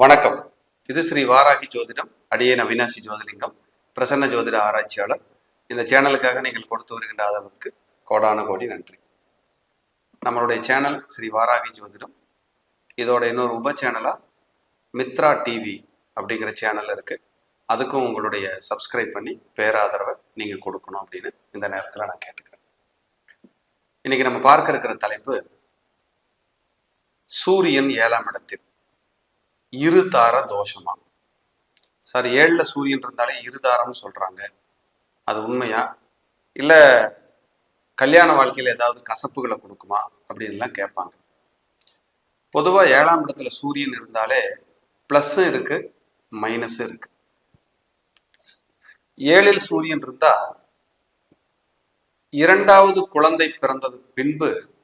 வணக்கம். இது ஸ்ரீ வாராகி ஜோதிடம் அடியேன் அவினாசி ஜோதிலிங்கம் பிரசன்ன ஜோதிட ஆராய்ச்சியாளர். இந்த சேனலுக்காக நீங்கள் கொடுத்து வருகின்ற ஆதரவுக்கு கோடான கோடி நன்றி. நம்மளுடைய சேனல் ஸ்ரீ வாராகி ஜோதிடம். இதோட இன்னொரு உப சேனலா மித்ரா டிவி அப்படிங்கிற சேனல் இருக்கு. அதுக்கும் உங்களுடைய சப்ஸ்கிரைப் பண்ணி பேராதரவை நீங்க கொடுக்கணும் அப்படின்னு இந்த நேரத்தில் நான் கேட்டுக்கிறேன். இன்னைக்கு நம்ம பார்க்க இருக்கிற தலைப்பு சூரியன் ஏழாம் இடத்தில். இருதார தோஷமா? சார் ஏழில் சூரியன் இருந்தாலே இருதாரம்னு சொல்றாங்க. அது உண்மையா? இல்லை கல்யாண வாழ்க்கையில ஏதாவது கசப்புகளை கொடுக்குமா? அப்படின்லாம் கேட்பாங்க. பொதுவா ஏழாம் இடத்துல சூரியன் இருந்தாலே ப்ளஸ்ஸும் இருக்கு மைனஸும் இருக்கு. ஏழில் சூரியன் இருந்தால் இரண்டாவது குழந்தை பிறந்தது பின்பு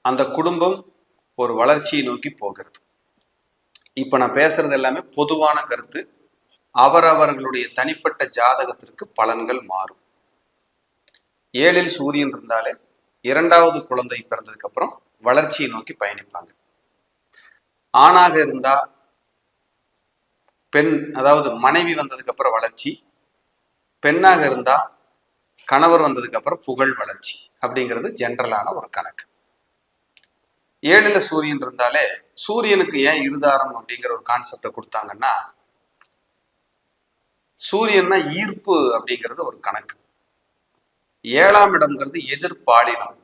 அந்த குடும்பம் ஒரு வளர்ச்சியை நோக்கி போகிறது. இப்போ நான் பேசுறது எல்லாமே பொதுவான கருத்து. அவரவர்களுடைய தனிப்பட்ட ஜாதகத்திற்கு பலன்கள் மாறும். ஏழில் சூரியன் இருந்தாலே இரண்டாவது குழந்தை பிறந்ததுக்கு அப்புறம் வளர்ச்சியை நோக்கி பயணிப்பாங்க. ஆணாக இருந்தா பெண் அதாவது மனைவி வந்ததுக்கு அப்புறம் வளர்ச்சி. பெண்ணாக இருந்தா கணவர் வந்ததுக்கு அப்புறம் புகழ் வளர்ச்சி அப்படிங்கிறது ஜென்ரலான ஒரு கணக்கு. ஏழுல சூரியன் இருந்தாலே சூரியனுக்கு ஏன் இருதாரம் அப்படிங்கிற ஒரு கான்செப்டை கொடுத்தாங்கன்னா சூரியன்னா ஈர்ப்பு அப்படிங்கிறது ஒரு கணக்கு. ஏழாம் இடம்ங்கிறது எதிர்பாலினம்.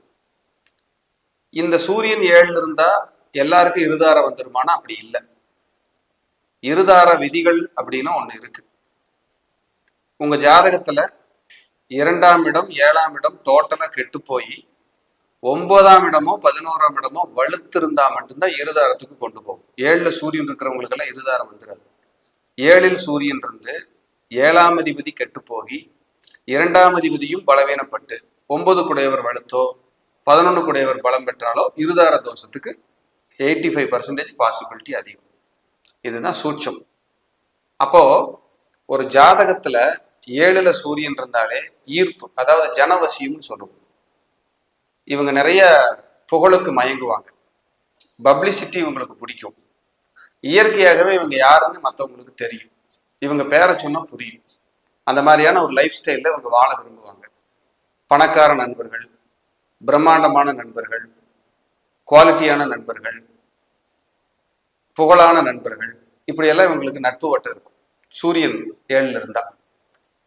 இந்த சூரியன் ஏழுல இருந்தா எல்லாருக்கும் இருதாரம் வந்துருமானா? அப்படி இல்லை. இருதார விதிகள் அப்படின்னு ஒண்ணு இருக்கு. உங்க ஜாதகத்துல இரண்டாம் இடம் ஏழாம் இடம் டோட்டலா கெட்டு போய் ஒன்பதாம் இடமோ பதினோராம் இடமோ வலுத்திருந்தா மட்டும்தான் இருதாரத்துக்கு கொண்டு போகும். ஏழுல சூரியன் இருக்கிறவங்களுக்கு எல்லாம் இருதாரம் வந்துடாது ஏழில் சூரியன் இருந்து ஏழாம் அதிபதி கெட்டு போய் இரண்டாம் அதிபதியும் பலவீனப்பட்டு ஒன்பது குடையவர் வலுத்தோ பதினொன்று குடையவர் பலம் பெற்றாலோ இருதார தோஷத்துக்கு எயிட்டி ஃபைவ் பர்சன்டேஜ் பாசிபிலிட்டி அதிகம். இதுதான் சூட்சம். அப்போ ஒரு ஜாதகத்துல ஏழுல சூரியன் இருந்தாலே ஈர்ப்பு அதாவது ஜனவசியம்னு சொல்லுவோம். இவங்க நிறைய புகழுக்கு மயங்குவாங்க. பப்ளிசிட்டி இவங்களுக்கு பிடிக்கும். இயற்கையாகவே இவங்க யாருன்னு மற்றவங்களுக்கு தெரியும். இவங்க பேரை சொன்னால் புரியும். அந்த மாதிரியான ஒரு லைஃப் ஸ்டைலில் இவங்க வாழ விரும்புவாங்க. பணக்கார நண்பர்கள் பிரம்மாண்டமான நண்பர்கள் குவாலிட்டியான நண்பர்கள் புகழான நண்பர்கள் இப்படியெல்லாம் இவங்களுக்கு நட்பு வட்டம் இருக்கும். சூரியன் ஏழில் இருந்தால்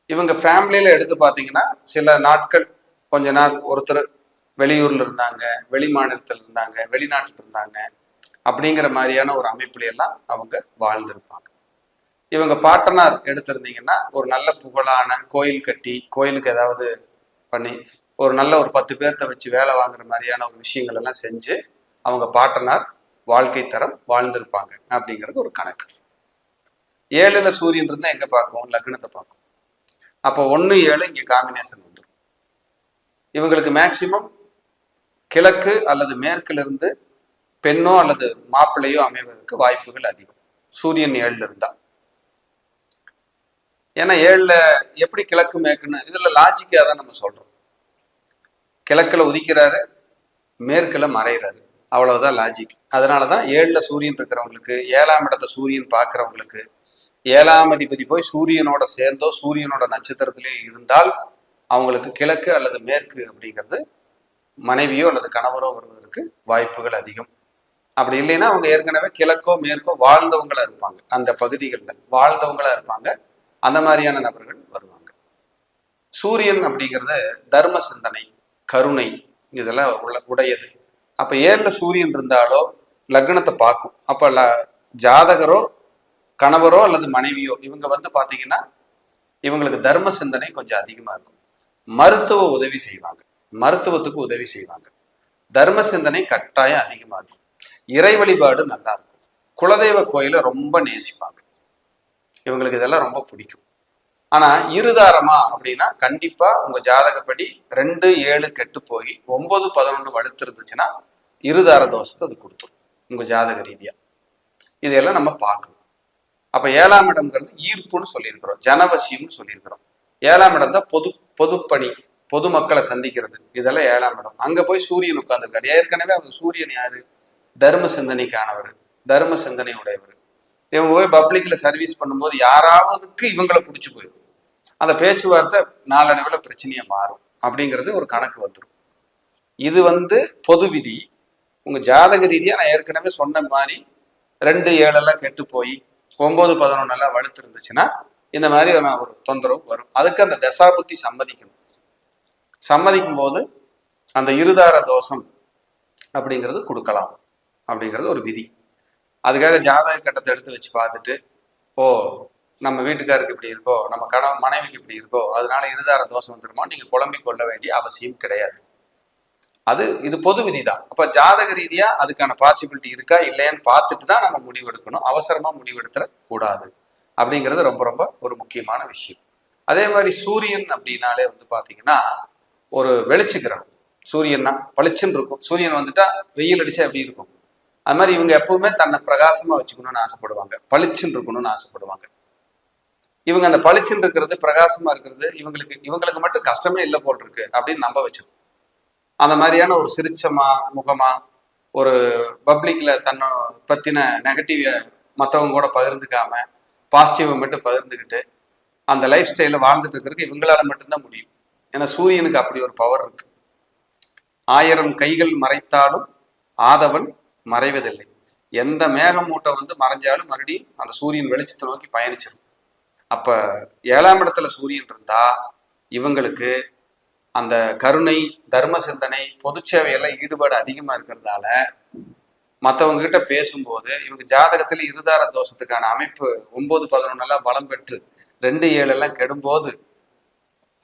இவங்க ஃபேமிலியில் எடுத்து பார்த்தீங்கன்னா சில நாட்கள் கொஞ்ச நாள் ஒருத்தர் வெளியூர்ல இருந்தாங்க வெளி மாநிலத்தில் இருந்தாங்க வெளிநாட்டில் இருந்தாங்க அப்படிங்கிற மாதிரியான ஒரு அமைப்புல எல்லாம் அவங்க வாழ்ந்திருப்பாங்க. இவங்க பாட்டனார் எடுத்திருந்தீங்கன்னா ஒரு நல்ல புகழான கோயில் கட்டி கோயிலுக்கு ஏதாவது பண்ணி ஒரு நல்ல ஒரு பத்து பேர்த்த வச்சு வேலை வாங்குற மாதிரியான ஒரு விஷயங்கள் எல்லாம் செஞ்சு அவங்க பாட்டனார் வாழ்க்கை தரம் வாழ்ந்திருப்பாங்க அப்படிங்கிறது ஒரு கணக்கு. ஏழுல சூரியன் இருந்தா எங்க பார்க்கும்? லக்னத்தை பார்க்கும். அப்போ ஒன்று ஏழு இங்க காம்பினேஷன் வந்துடும் இவங்களுக்கு மேக்சிமம் கிழக்கு அல்லது மேற்கிலிருந்து பெண்ணோ அல்லது மாப்பிள்ளையோ அமைவதற்கு வாய்ப்புகள் அதிகம். சூரியன் ஏழுல இருந்தா. ஏன்னா ஏழுல எப்படி கிழக்கு மேற்குன்னு இதுல லாஜிக்கா தான் நம்ம சொல்றோம். கிழக்குல உதிக்கிறாரு மேற்குல மறைகிறாரு அவ்வளவுதான் லாஜிக் அதனாலதான் ஏழுல சூரியன் இருக்கிறவங்களுக்கு ஏழாம் இடத்த சூரியன் பார்க்கறவங்களுக்கு ஏழாம் அதிபதி போய் சூரியனோட சேர்ந்தோ சூரியனோட நட்சத்திரத்திலே இருந்தால் அவங்களுக்கு கிழக்கு அல்லது மேற்கு அப்படிங்கிறது மனைவியோ அல்லது கணவரோ வருவதற்கு வாய்ப்புகள் அதிகம். அப்படி இல்லைன்னா அவங்க ஏற்கனவே கிழக்கோ மேற்கோ வாழ்ந்தவங்களா இருப்பாங்க. அந்த பகுதிகளில் வாழ்ந்தவங்களா இருப்பாங்க. அந்த மாதிரியான நபர்கள் வருவாங்க. சூரியன் அப்படிங்கிறது தர்ம சிந்தனை கருணை இதெல்லாம் உள்ள உடையது. அப்ப ஏர்ல சூரியன் இருந்தாலோ லக்னத்தை பார்க்கும். அப்ப ல ஜாதகரோ கணவரோ அல்லது மனைவியோ இவங்க வந்து பாத்தீங்கன்னா இவங்களுக்கு தர்ம சிந்தனை கொஞ்சம் அதிகமா இருக்கும். மருத்துவ உதவி செய்வாங்க. மருத்துவத்துக்கு உதவி செய்வாங்க. தர்ம சிந்தனை கட்டாயம் அதிகமா இருக்கும். இறை வழிபாடு நல்லா இருக்கும். குலதெய்வ கோயிலை ரொம்ப நேசிப்பாங்க. இவங்களுக்கு இதெல்லாம் ரொம்ப பிடிக்கும். ஆனா இருதாரமா அப்படின்னா கண்டிப்பா உங்க ஜாதகப்படி ரெண்டு ஏழு கெட்டு போய் ஒன்பது பதினொன்று வலுத்து இருந்துச்சுன்னா இருதார தோஷத்தை அது கொடுத்துரும் உங்க ஜாதக ரீதியா. இதையெல்லாம் நம்ம பார்க்கணும். அப்ப ஏழாம் இடம்ங்கிறது ஈர்ப்புன்னு சொல்லியிருக்கிறோம் ஜனவசியம்னு சொல்லியிருக்கிறோம். ஏழாம் இடம் தான் பொது பொதுப்பணி. பொதுமக்களை சந்திக்கிறது. இதெல்லாம் ஏழாம் இடம். அங்க போய் சூரியன் உட்கார்ந்துருக்காரு. ஏற்கனவே அவர் சூரியன் யாரு? தர்ம சிந்தனைக்கானவர் தர்ம சிந்தனை உடையவர் இவங்க போய் பப்ளிக்ல சர்வீஸ் பண்ணும்போது யாராவதுக்கு இவங்களை பிடிச்சி போயிடும். அந்த பேச்சுவார்த்தை நாளடைவில் பிரச்சனையா மாறும். அப்படிங்கிறது ஒரு கணக்கு வந்துடும் இது வந்து பொது விதி. உங்க ஜாதக ரீதியா நான் ஏற்கனவே சொன்ன மாதிரி ரெண்டு ஏழெல்லாம் கெட்டு போய் ஒன்பது பதினொன்னெல்லாம் வலுத்து இருந்துச்சுன்னா இந்த மாதிரி ஒரு தொந்தரவு வரும். அதுக்கு அந்த தசாபுத்தி சம்மதிக்கணும். சம்மதிக்கும் போது அந்த இருதார தோஷம் அப்படிங்கிறது கொடுக்கலாம் அப்படிங்கிறது ஒரு விதி. அதுக்காக ஜாதக கட்டத்தை எடுத்து வச்சு பார்த்துட்டு ஓ நம்ம வீட்டுக்காருக்கு இப்படி இருக்கோ நம்ம கணவன் மனைவிக்கு இப்படி இருக்கோ அதனால இருதார தோஷம் வந்துருமோ நீங்க குழம்பி கொள்ள வேண்டிய அவசியம் கிடையாது. அது இது பொது விதி தான் அப்ப ஜாதக ரீதியா அதுக்கான பாசிபிலிட்டி இருக்கா இல்லையான்னு பார்த்துட்டு தான் நம்ம முடிவெடுக்கணும். அவசரமா முடிவெடுத்துட கூடாது அப்படிங்கிறது ரொம்ப ரொம்ப ஒரு முக்கியமான விஷயம். அதே மாதிரி சூரியன் அப்படின்னாலே வந்து பாத்தீங்கன்னா ஒரு வெளிச்சு கிரகம் சூரியன்னா பளிச்சுன்னு இருக்கும். சூரியன் வந்துட்டா வெயில் அடிச்சா எப்படி இருக்கும்? அது மாதிரி இவங்க எப்பவுமே தன்னை பிரகாசமா வச்சுக்கணும்னு ஆசைப்படுவாங்க. பளிச்சுன்னு இருக்கணும்னு ஆசைப்படுவாங்க. இவங்க அந்த பளிச்சுன்னு இருக்கிறது பிரகாசமா இருக்கிறது இவங்களுக்கு இவங்களுக்கு மட்டும் கஷ்டமே இல்லை போல் இருக்கு அப்படின்னு நம்ப வச்சிருக்கும் அந்த மாதிரியான ஒரு சிரிச்சமா முகமா ஒரு பப்ளிக்ல தன்னை பத்தின நெகட்டிவ மற்றவங்க கூட பகிர்ந்துக்காம பாசிட்டிவை மட்டும் பகிர்ந்துக்கிட்டு அந்த லைஃப் ஸ்டைல வாழ்ந்துட்டு இருக்கிறதுக்கு இவங்களால மட்டும்தான் முடியும். ஏன்னா சூரியனுக்கு அப்படி ஒரு பவர் இருக்கு. ஆயிரம் கைகள் மறைத்தாலும் ஆதவன் மறைவதில்லை. எந்த மேகமூட்டை வந்து மறைஞ்சாலும் மறுபடியும் அந்த சூரியன் வெளிச்சத்தை நோக்கி பயணிச்சிடும் அப்ப ஏழாம் இடத்துல சூரியன் இருந்தா இவங்களுக்கு அந்த கருணை தர்ம சிந்தனை பொது சேவையெல்லாம் ஈடுபாடு அதிகமா இருக்கிறதால மற்றவங்க கிட்ட பேசும்போது இவங்க ஜாதகத்துல இருதார தோஷத்துக்கான அமைப்பு ஒன்பது பதினொன்னெல்லாம் பலம் பெற்று ரெண்டு ஏழு எல்லாம் கெடும்போது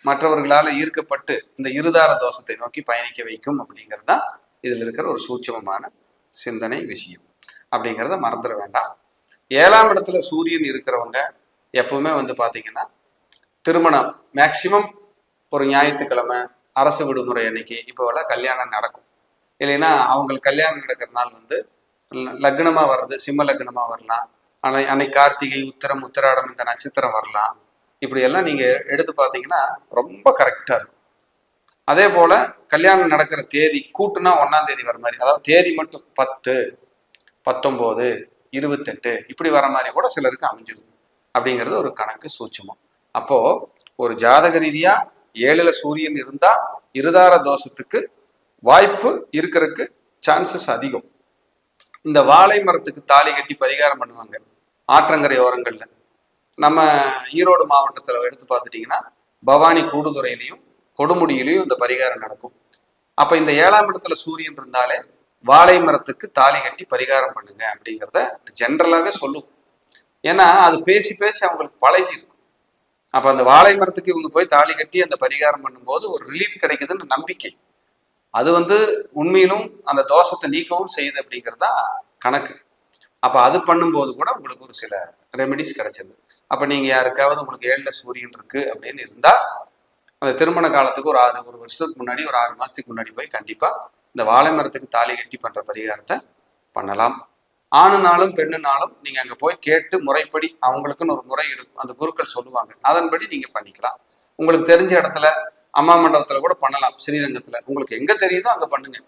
மற்றவர்களால ஈர்க்கப்பட்டு இந்த இருதார தோஷத்தை நோக்கி பயணிக்க வைக்கும் அப்படிங்கிறது தான் இதுல இருக்கிற ஒரு சூட்சமமான சிந்தனை விஷயம். அப்படிங்கிறத மறந்துட வேண்டாம். ஏழாம் இடத்துல சூரியன் இருக்கிறவங்க எப்பவுமே வந்து பாத்தீங்கன்னா திருமணம் மேக்சிமம் ஒரு ஞாயிற்றுக்கிழமை அரசு விடுமுறை அன்னைக்கு இப்போல்லாம் கல்யாணம் நடக்கும். இல்லைன்னா அவங்களுக்கு கல்யாணம் நடக்கிற நாள் வந்து லக்னமா வர்றது சிம்ம லக்னமா வரலாம். ஆனா அன்னைக்கு கார்த்திகை உத்திரம் உத்திராடம் இந்த நட்சத்திரம் வரலாம். இப்படி எல்லாம் நீங்க எடுத்து பார்த்தீங்கன்னா ரொம்ப கரெக்டா இருக்கும். அதே போல கல்யாணம் நடக்கிற தேதி கூட்டுனா ஒன்னாம் தேதி வர மாதிரி அதாவது தேதி மட்டும் பத்து பத்தொம்போது இருபத்தெட்டு இப்படி வர மாதிரி கூட சிலருக்கு அமைஞ்சிடும் அப்படிங்கிறது ஒரு கணக்கு சூட்சமம். அப்போ ஒரு ஜாதக ரீதியா ஏழுல சூரியன் இருந்தா இருதார தோஷத்துக்கு வாய்ப்பு இருக்கிறதுக்கு சான்சஸ் அதிகம். இந்த வாழை மரத்துக்கு தாலி கட்டி பரிகாரம் பண்ணுவாங்க. ஆற்றங்கரை ஓரங்கள்ல. நம்ம ஈரோடு மாவட்டத்தில் எடுத்து பார்த்துட்டீங்கன்னா பவானி கூடுதுறையிலையும் கொடுமுடியிலையும் இந்த பரிகாரம் நடக்கும். அப்போ இந்த ஏழாம் இடத்துல சூரியன் இருந்தாலே வாழை மரத்துக்கு தாலி கட்டி பரிகாரம் பண்ணுங்க அப்படிங்கிறத ஜென்ரலாகவே சொல்லுவோம் ஏன்னா அது பேசி பேசி அவங்களுக்கு பழகி இருக்கும். அப்போ அந்த வாழை மரத்துக்கு இவங்க போய் தாலி கட்டி அந்த பரிகாரம் பண்ணும்போது ஒரு ரிலீஃப் கிடைக்குதுன்னு நம்பிக்கை. அது வந்து உண்மையிலும் அந்த தோஷத்தை நீக்கவும் செய்யுது அப்படிங்கிறது தான் கணக்கு. அப்போ அது பண்ணும்போது கூட உங்களுக்கு ஒரு சில ரெமெடிஸ் கிடைச்சது அப்ப நீங்க யாருக்காவது உங்களுக்கு ஏழில் சூரியன் இருக்கு அப்படின்னு இருந்தா அந்த திருமண காலத்துக்கு ஒரு ஆறு ஒரு வருஷத்துக்கு முன்னாடி ஒரு ஆறு மாசத்துக்கு முன்னாடி போய் கண்டிப்பா இந்த வாழை மரத்துக்கு தாலி கட்டி பண்ற பரிகாரத்தை பண்ணலாம். ஆணுனாலும் பெண்ணுனாலும் நீங்க அங்க போய் கேட்டு முறைப்படி அவங்களுக்குன்னு ஒரு முறை இருக்கும் அந்த குருக்கள் சொல்லுவாங்க. அதன்படி நீங்க பண்ணிக்கலாம். உங்களுக்கு தெரிஞ்ச இடத்துல அம்மா மண்டபத்துல கூட பண்ணலாம். ஸ்ரீரங்கத்துல. உங்களுக்கு எங்க தெரியுதோ அங்க பண்ணுங்க.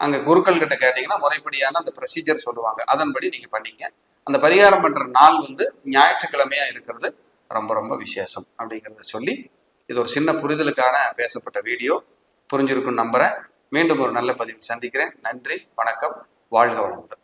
அங்கே குருக்கள் கிட்ட கேட்டீங்கன்னா முறைப்படியான அந்த ப்ரொசீஜர் சொல்லுவாங்க. அதன்படி நீங்கள் பண்ணிங்க. அந்த பரிகாரம் பண்ணுற நாள் வந்து ஞாயிற்றுக்கிழமையா இருக்கிறது ரொம்ப ரொம்ப விசேஷம் அப்படிங்கிறத சொல்லி இது ஒரு சின்ன புரிதலுக்கான பேசப்பட்ட வீடியோ. புரிஞ்சிருக்குன்னு நம்புகிறேன் மீண்டும் ஒரு நல்ல பதிவு சந்திக்கிறேன். நன்றி வணக்கம் வாழ்க வளமுடன்.